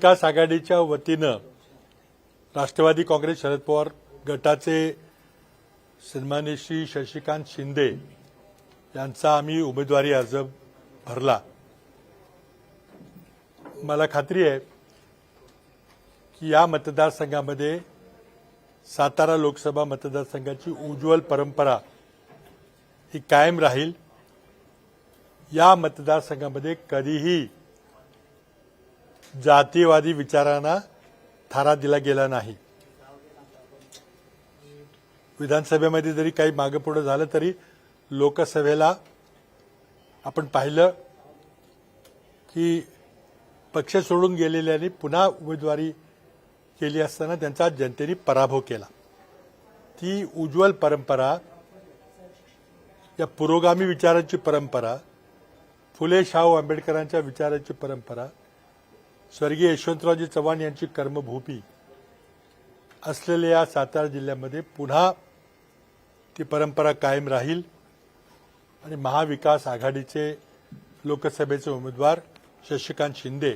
विकास आघाडीच्या वतीनं राष्ट्रवादी काँग्रेस शरद पवार गटाचे सन्मान्य श्री शशिकांत शिंदे यांचा आम्ही उमेदवारी अर्ज भरला. मला खात्री आहे की या मतदारसंघामध्ये सातारा लोकसभा मतदारसंघाची उज्ज्वल परंपरा ही कायम राहील. या मतदारसंघामध्ये कधीही जातीवादी विचारांना थारा दिला गेला नाही. विधानसभेमध्ये जरी काही मागे पुढे झालं तरी लोकसभेला आपण पाहिलं की पक्ष सोडून गेलेल्यांनी पुन्हा उमेदवारी केली असताना त्यांचा जनतेने पराभव केला. ती उज्ज्वल परंपरा या पुरोगामी विचारांची परंपरा फुले शाहू आंबेडकरांच्या विचारांची परंपरा स्वर्गीय यशवंतरावजी चव्हाण यांची कर्मभूमी असलेल्या या सातारा जिल्ह्यामध्ये पुन्हा ती परंपरा कायम राहील आणि महाविकास आघाडीचे लोकसभेचे उमेदवार शशिकांत शिंदे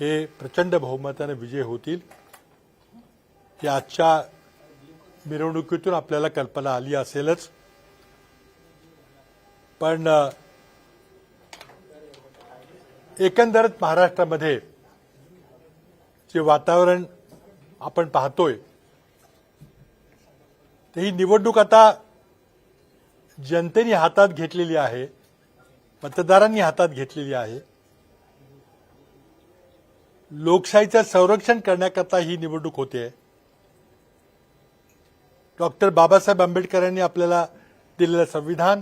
हे प्रचंड बहुमताने विजय होतील. ही आजच्या मिरवणुकीतून आपल्याला कल्पना आली असेलच. पण एकंदरच महाराष्ट्रामध्ये जे वातावरण आपण पाहतोय ते ही निवडणूक आता जनतेने हातात घेतलेली आहे मतदारांनी हातात घेतलेली आहे. लोकशाहीचं संरक्षण करण्याकरता ही निवडणूक होते. डॉक्टर बाबासाहेब आंबेडकरांनी आपल्याला दिलेलं संविधान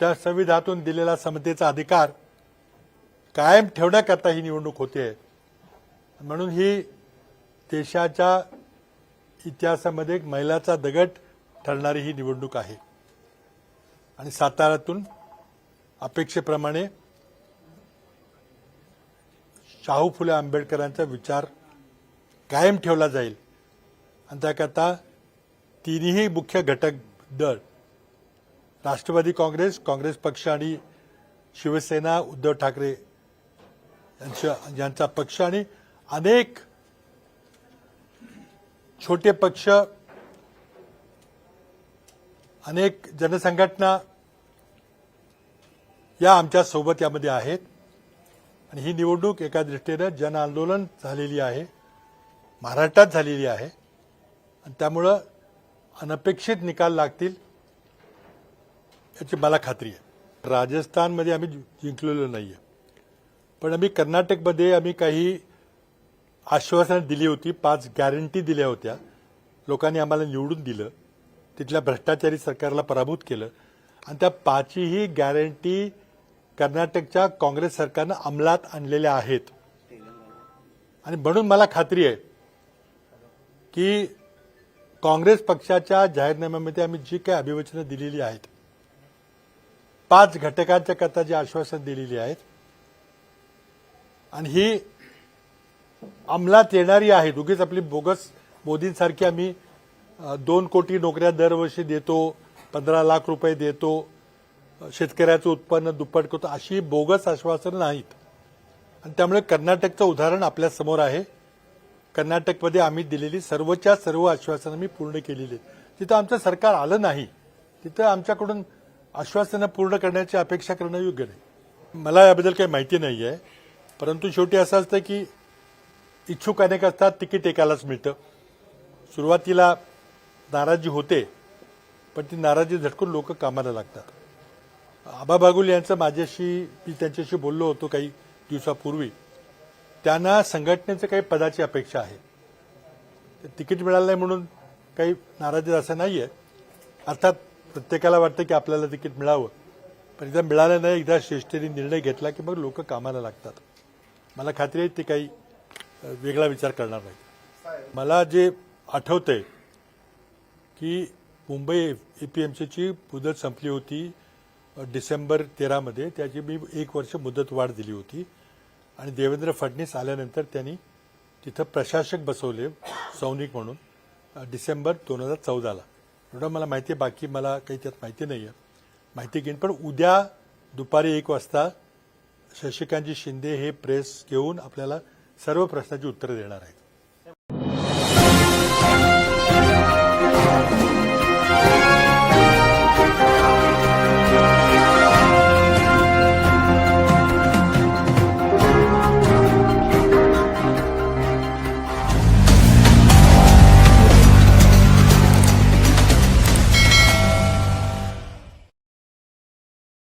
त्या संविधानातून दिलेला समतेचा अधिकार कायम ठेवण्याकरता ही निवडणूक होते. म्हणून ही देशाच्या इतिहासामध्ये एक मैलाचा दगड ठरणारी ही निवडणूक आहे. आणि साताऱ्यातून अपेक्षेप्रमाणे शाहू फुले आंबेडकरांचा विचार कायम ठेवला जाईल. आणि त्याकरता तिन्ही मुख्य घटक दल राष्ट्रवादी काँग्रेस काँग्रेस पक्ष आणि शिवसेना उद्धव ठाकरे यांच्या यांचा पक्ष आणि अनेक छोटे पक्ष अनेक जनसंघटना या आमच्यासोबत यामध्ये आहेत. आणि ही निवडणूक एका दृष्टीनं जन आंदोलन झालेली आहे महाराष्ट्रात झालेली आहे. आणि त्यामुळं अनपेक्षित निकाल लागतील याची मला खात्री आहे. राजस्थानमध्ये आम्ही जिंकलेलो नाही आहे पण आम्ही कर्नाटकमध्ये आम्ही काही आश्वासनं दिली होती पाच गॅरंटी दिल्या होत्या. लोकांनी आम्हाला निवडून दिलं. तिथल्या भ्रष्टाचारी सरकारला पराभूत केलं. आणि त्या पाचही गॅरंटी कर्नाटकच्या काँग्रेस सरकारनं अंमलात आणलेल्या आहेत. आणि म्हणून मला खात्री आहे की काँग्रेस पक्षाच्या जाहीरनाम्यामध्ये आम्ही जी काही अभिवचनं दिलेली आहेत पाच घटकांच्या करता जी आश्वासन दिलेली आहेत आणि ही अंमलात येणारी आहे. उगीच आपली बोगस मोदींसारखी आम्ही दोन कोटी नोकऱ्या दरवर्षी देतो पंधरा लाख रुपये देतो शेतकऱ्याचं उत्पन्न दुप्पट करतो अशी बोगस आश्वासनं नाहीत. आणि त्यामुळे कर्नाटकचं उदाहरण आपल्यासमोर आहे. कर्नाटकमध्ये आम्ही दिलेली सर्वच्या सर्व आश्वासनं मी पूर्ण केलेली आहेत. तिथं आमचं सरकार आलं नाही. तिथं आमच्याकडून आश्वासनं पूर्ण करण्याची अपेक्षा करणं योग्य नाही. मला याबद्दल काही माहिती नाही आहे परंतु शेवटी असं असतं की इच्छुक अनेक असतात तिकीट एकालाच मिळतं. सुरुवातीला नाराजी होते पण ती नाराजी झटकून लोक कामाला लागतात. आबा बागुल यांचं माझ्याशी मी त्यांच्याशी बोललो होतो काही दिवसापूर्वी. त्यांना संघटनेचं काही पदाची अपेक्षा आहे. तिकीट मिळालं नाही म्हणून काही नाराजी असं नाही आहे अर्थात प्रत्येकाला वाटतं की आपल्याला तिकीट मिळावं. पण एकदा मिळालं नाही एकदा श्रेष्ठीने निर्णय घेतला की मग लोक कामाला लागतात. मला खात्री आहे ते काही वेगळा विचार करणार नाही. मला जे आठवतंय की मुंबई ए पी एम सीची मुदत संपली होती डिसेंबर तेरामध्ये. त्याची मी एक वर्ष मुदत वाढ दिली होती. आणि देवेंद्र फडणवीस आल्यानंतर त्यांनी तिथं प्रशासक बसवले सौनिक म्हणून डिसेंबर दोन हजार चौदाला. एवढं मला माहिती आहे बाकी मला काही त्यात माहिती नाही आहे माहिती घेईन पण उद्या दुपारी एक वाजता शशिकांतजी शिंदे हे प्रेस घेऊन आपल्याला सर्व प्रश्नाची उत्तरं देणार आहेत.